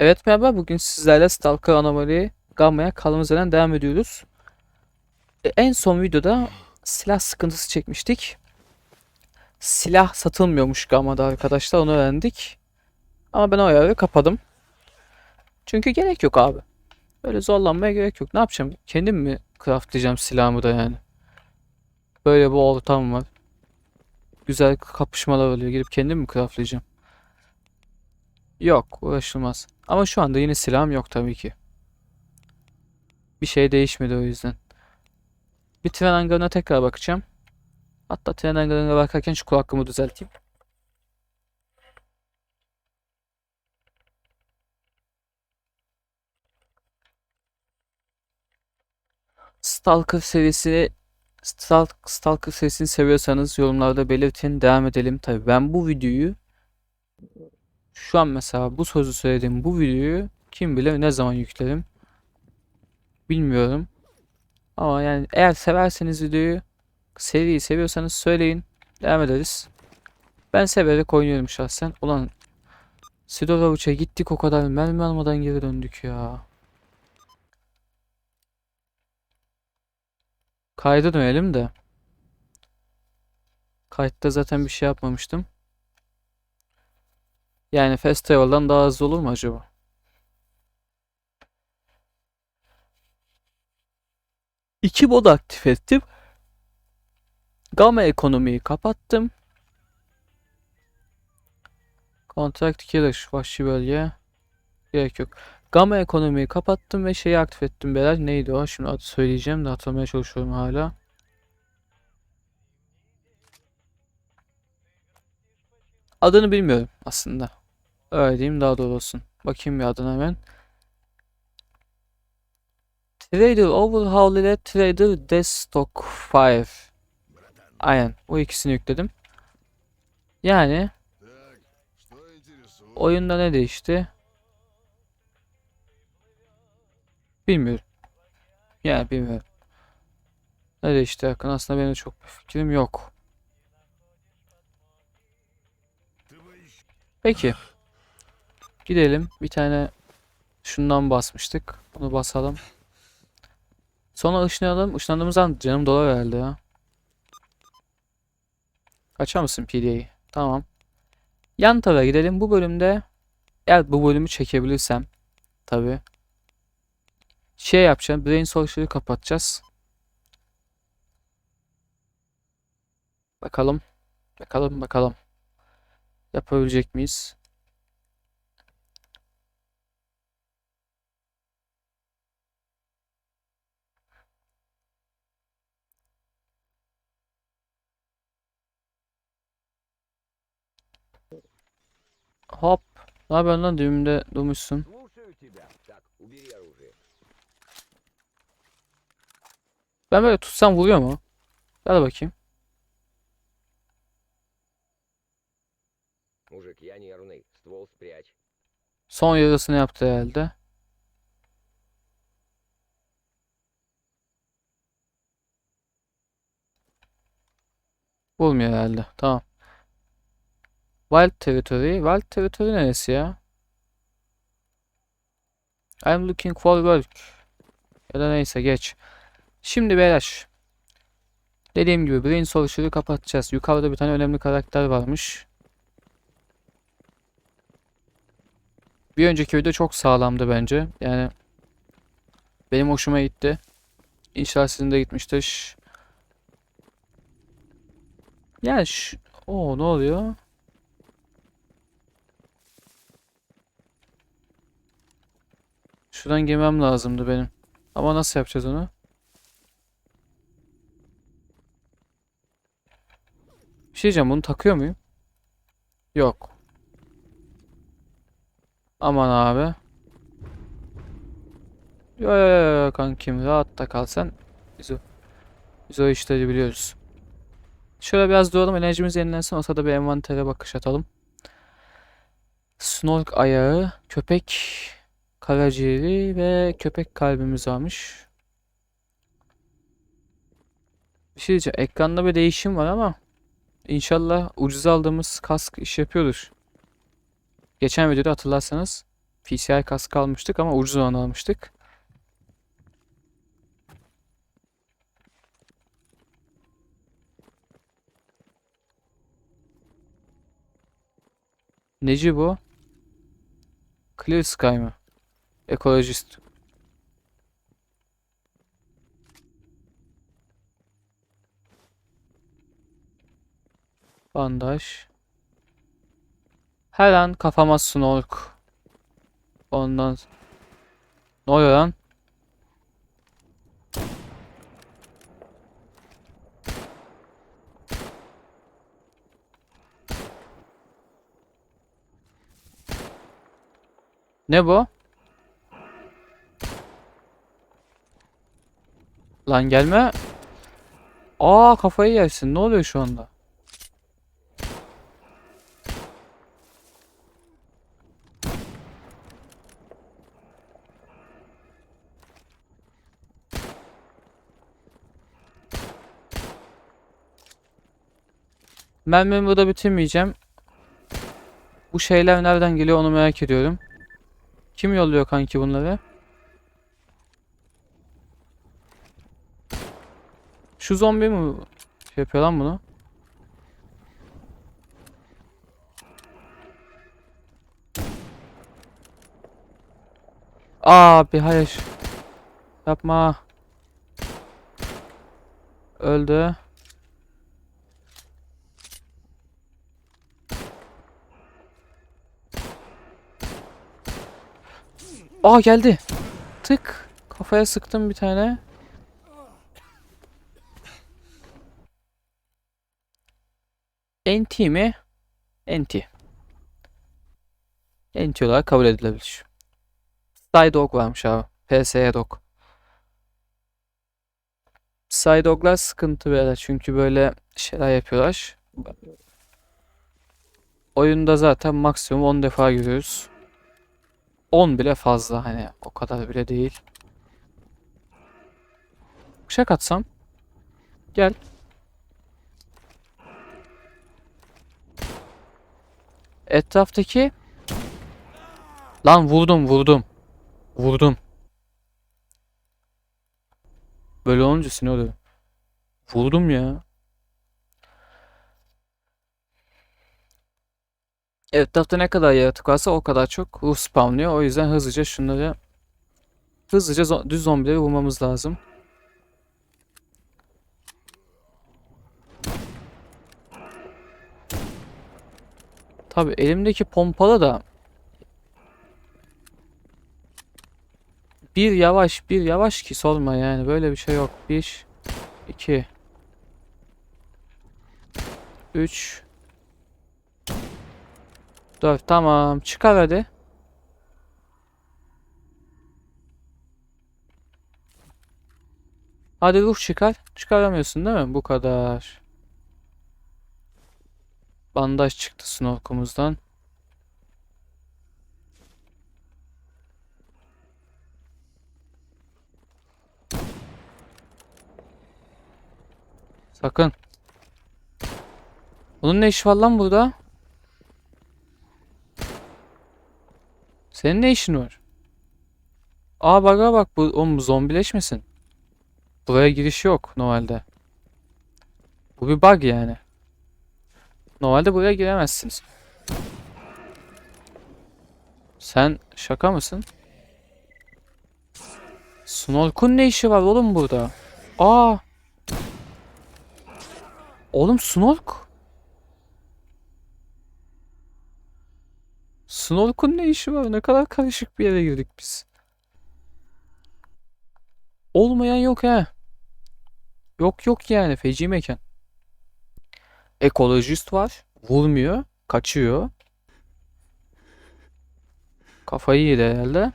Evet merhaba bugün sizlerle Stalker Anomali Gamma'ya kaldığımız yerden devam ediyoruz. E, En son videoda silah sıkıntısı çekmiştik. Silah satılmıyormuş Gamma'da arkadaşlar onu öğrendik. Ama ben o ayarı kapadım. Çünkü gerek yok abi. Böyle zorlanmaya gerek yok. Ne yapacağım? Kendim mi craftlayacağım silahımı da yani? Böyle bir ortam var. Güzel kapışmalar oluyor. Gidip kendim mi craftlayacağım? Yok, uğraşılmaz. Ama şu anda yine silahım yok tabii ki. Bir şey değişmedi o yüzden. Bir tren hangarına tekrar bakacağım. Hatta tren hangarına bakarken şu kulaklığımı düzelteyim. Stalker serisini Stalk, Stalker serisini seviyorsanız yorumlarda belirtin. Devam edelim. Tabii ben bu videoyu şu an mesela bu sözü söylediğim bu videoyu kim bilir ne zaman yüklerim. Bilmiyorum. Ama yani eğer severseniz videoyu, seriyi seviyorsanız söyleyin. Devam ederiz. Ben severek oynuyorum şahsen. Ulan Sidorovic'e gittik o kadar mermi almadan geri döndük ya. Kayda dönelim de. Kayıtta zaten bir şey yapmamıştım. Yani Festival'dan daha hızlı olur mu acaba? İki mod aktif ettim. Gamma ekonomiyi kapattım. Contract Killer vahşi bölge. Gerek yok. Gamma ekonomiyi kapattım ve şeyi aktif ettim beyler. Neydi o? Şimdi adı söyleyeceğim de hatırlamaya çalışıyorum hala. Adını bilmiyorum aslında. Öyle diyeyim daha doğru. Bakayım bir adına hemen. Trader Overhaul ile Trader Destock 5. Aynen. Bu ikisini yükledim. Yani oyunda ne değişti? Bilmiyorum. Yani bilmiyorum. Ne değişti hakkında aslında benim çok bir fikrim yok. Peki. Gidelim. Bir tane şundan basmıştık. Bunu basalım. Sonra ışınlayalım. Işınlandığımız an canım dolar herhalde ya. Açar mısın PDA'yı? Tamam. Yan tarafa gidelim. Bu bölümde eğer bu bölümü çekebilirsem tabii şey yapacağım. Brain Sorcerer'ı kapatacağız. Bakalım. Bakalım bakalım. Yapabilecek miyiz? Hop. Ne yapıyorsun lan düğümde durmuşsun. Ben böyle tutsam vuruyor mu? Hadi bakayım. Son yarısını yaptı herhalde. Olmuyor herhalde. Tamam. Wild Territory. Wild Territory neresi ya? I'm looking for work. Ya da neyse geç. Şimdi beyler. Dediğim gibi Brain Sorcerer'ı kapatacağız. Yukarıda bir tane önemli karakter varmış. Bir önceki video çok sağlamdı bence. Yani benim hoşuma gitti. İnşallah sizin de gitmiştir. Yani ş- o ne oluyor? Şuradan girmem lazımdı benim. Ama nasıl yapacağız onu? Bir şey diyeceğim bunu takıyor muyum? Yok. Aman abi. Yo yo yo kankim rahatta kal sen. Biz o, biz o işleri biliyoruz. Şöyle biraz duralım enerjimiz yenilensin. O sırada bir envantere bakış atalım. Snork ayağı, köpek karaciğeri ve köpek kalbimiz varmış. Bir şey diyeceğim. Ekranda bir değişim var ama inşallah ucuz aldığımız kask iş yapıyordur. Geçen videoda hatırlarsanız PCI kaskı almıştık ama ucuz olan almıştık. Neci bu? Clear Sky mı? Ekolojist. Bandaj. Her an kafama snork. Ondan Ne oluyor lan? Ne bu? Lan gelme. Aa kafayı yersin. Ne oluyor şu anda? Ben burada bitirmeyeceğim. Bu şeyler nereden geliyor onu merak ediyorum. Kim yolluyor kanki bunları? Şu zombi mi şey yapıyor lan bunu? Abi hayır. Yapma. Öldü. Aa geldi. Tık. Kafaya sıktım bir tane. NT mi? NT. NT olarak kabul edilebilir. Psydog varmış abi. PSE dog. Psydog'lar sıkıntı böyle çünkü böyle şeyler yapıyorlar. Oyunda zaten maksimum 10 defa görüyoruz. 10 bile fazla hani o kadar bile değil. Bıçak atsam. Gel. Etraftaki Lan vurdum vurdum. Vurdum. Böyle olunca sinir oluyor. Vurdum ya. Etrafta ne kadar yaratık varsa o kadar çok ruh spamlıyor. O yüzden hızlıca şunları hızlıca düz zombileri vurmamız lazım. Tabi elimdeki pompalı da bir yavaş bir yavaş ki sorma yani böyle bir şey yok. Bir, iki, üç, dört. Tamam çıkar hadi. Hadi ruh çıkar. Çıkaramıyorsun değil mi? Bu kadar. Bandaj çıktı snorkumuzdan. Sakın. Bunun ne işi var lan burada? Senin ne işin var? Aa bak bak bu oğlum zombileşmesin. Buraya giriş yok normalde. Bu bir bug yani. Normalde buraya giremezsiniz. Sen şaka mısın? Snork'un ne işi var oğlum burada? Aa! Oğlum Snork? Snork'un ne işi var? Ne kadar karışık bir yere girdik biz. Olmayan yok ha. Yok yok yani feci mekan. Ekolojist var. Vurmuyor. Kaçıyor. Kafayı yedi herhalde.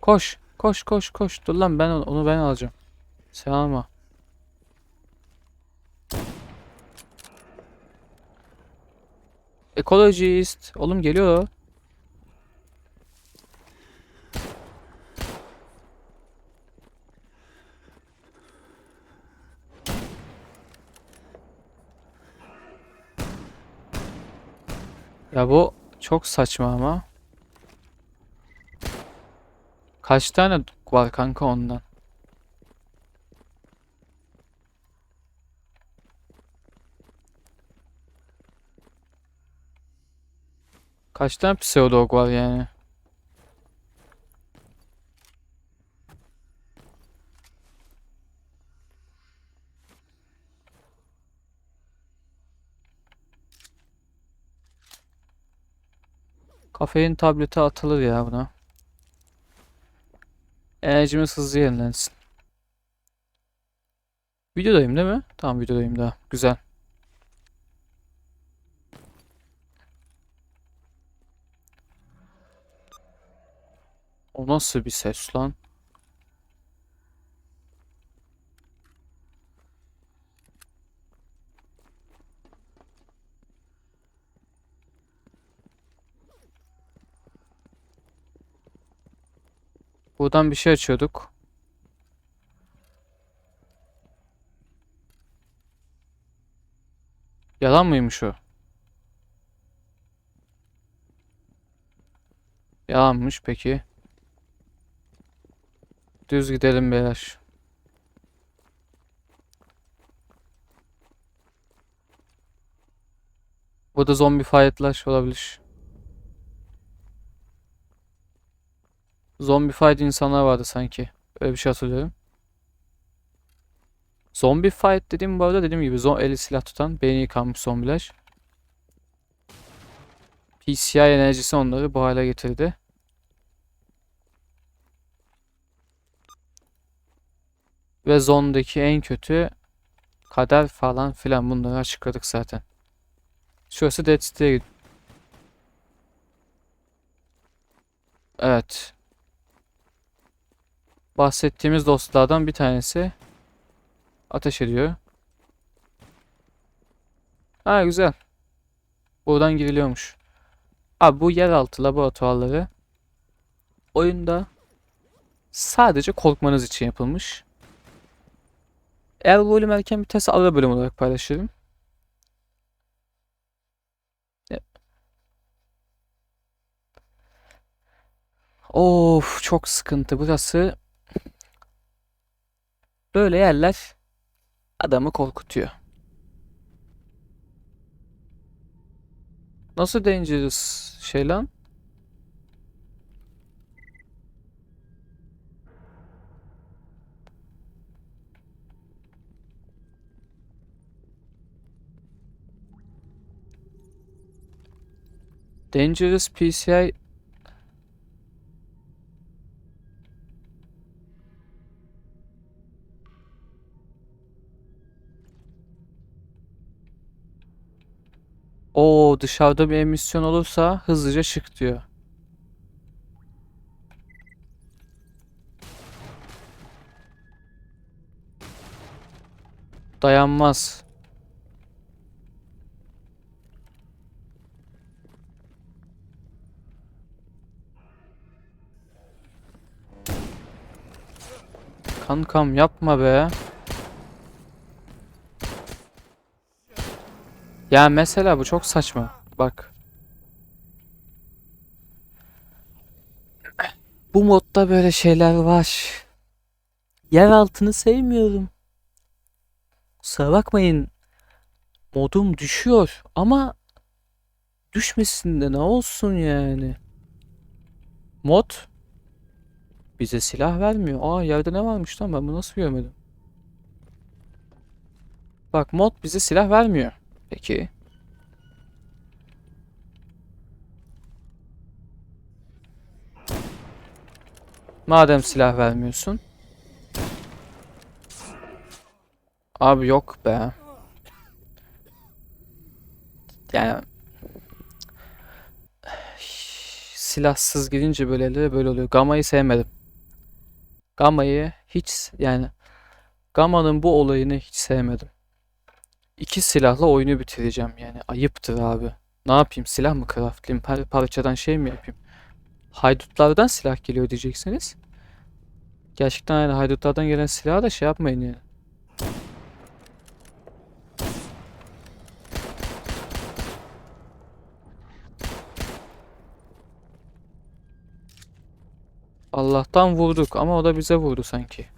Koş. Koş koş koş. Dur lan ben onu, onu ben alacağım. Sen alma. Ekolojist. Oğlum geliyor. Ya bu çok saçma ama. Kaç tane var kanka ondan? Kaç tane pseudog var yani? Kafein tableti atılır ya buna. Enerjimiz hızlı yenilensin. Videodayım değil mi? Tamam videodayım daha. Güzel. O nasıl bir ses lan? Buradan bir şey açıyorduk. Yalan mıymış o? Yalanmış peki. Düz gidelim beyler. Burada zombi fight'lar olabilir. Zombi fight insanlar vardı sanki. Öyle bir şey hatırlıyorum. Zombi fight dediğim bu arada dediğim gibi zom eli silah tutan beyni yıkanmış zombiler. PCI enerjisi onları bu hale getirdi. Ve zondaki en kötü kader falan filan bunları açıkladık zaten. Şurası Dead City'ye Evet. Bahsettiğimiz dostlardan bir tanesi ateş ediyor. Ha güzel. Buradan giriliyormuş. Abi bu yeraltı laboratuvarları oyunda sadece korkmanız için yapılmış. Eğer bu bölüm erken biterse ara bölüm olarak paylaşırım. Of çok sıkıntı burası. Böyle yerler adamı korkutuyor. Nasıl dangerous şey lan? Dangerous PCI dışarıda bir emisyon olursa hızlıca çık diyor. Dayanmaz. Kankam yapma be. Ya mesela bu çok saçma. Bak. Bu modda böyle şeyler var. Yer altını sevmiyorum. Kusura bakmayın. Modum düşüyor ama düşmesin de ne olsun yani. Mod bize silah vermiyor. Aa yerde ne varmış lan ben bunu nasıl görmedim? Bak mod bize silah vermiyor. Peki. Madem silah vermiyorsun. Abi yok be. Yani silahsız gidince böyle elde böyle oluyor. Gamma'yı sevmedim. Gamma'yı hiç yani Gamma'nın bu olayını hiç sevmedim iki silahla oyunu bitireceğim yani. Ayıptır abi. Ne yapayım silah mı craftlayayım? Her parçadan şey mi yapayım? Haydutlardan silah geliyor diyeceksiniz. Gerçekten yani haydutlardan gelen silahı da şey yapmayın yani. Allah'tan vurduk ama o da bize vurdu sanki.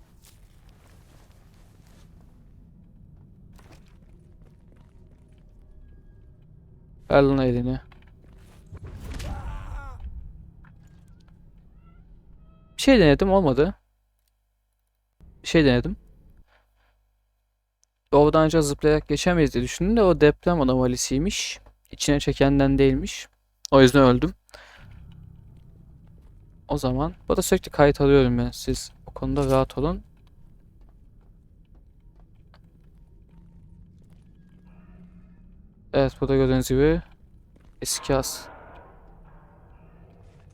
Ver lan elini. Bir şey denedim olmadı. Bir şey denedim. Oradan zıplayarak geçemeyiz diye düşündüm de o deprem anomalisiymiş. İçine çekenden değilmiş. O yüzden öldüm. O zaman bu da sürekli kayıt alıyorum ben. Siz o konuda rahat olun. Evet burada gördüğünüz gibi eski as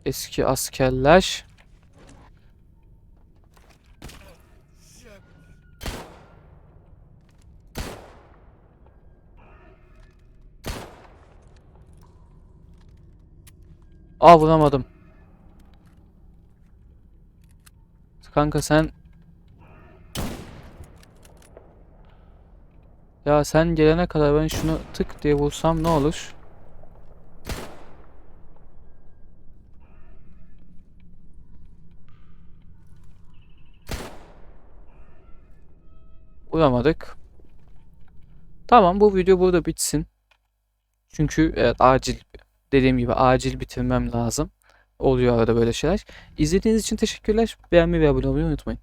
eski askerler Aa vuramadım. Kanka sen Ya sen gelene kadar ben şunu tık diye vursam ne olur? Vuramadık. Tamam bu video burada bitsin. Çünkü evet acil dediğim gibi acil bitirmem lazım. Oluyor arada böyle şeyler. İzlediğiniz için teşekkürler. Beğenmeyi ve abone olmayı unutmayın.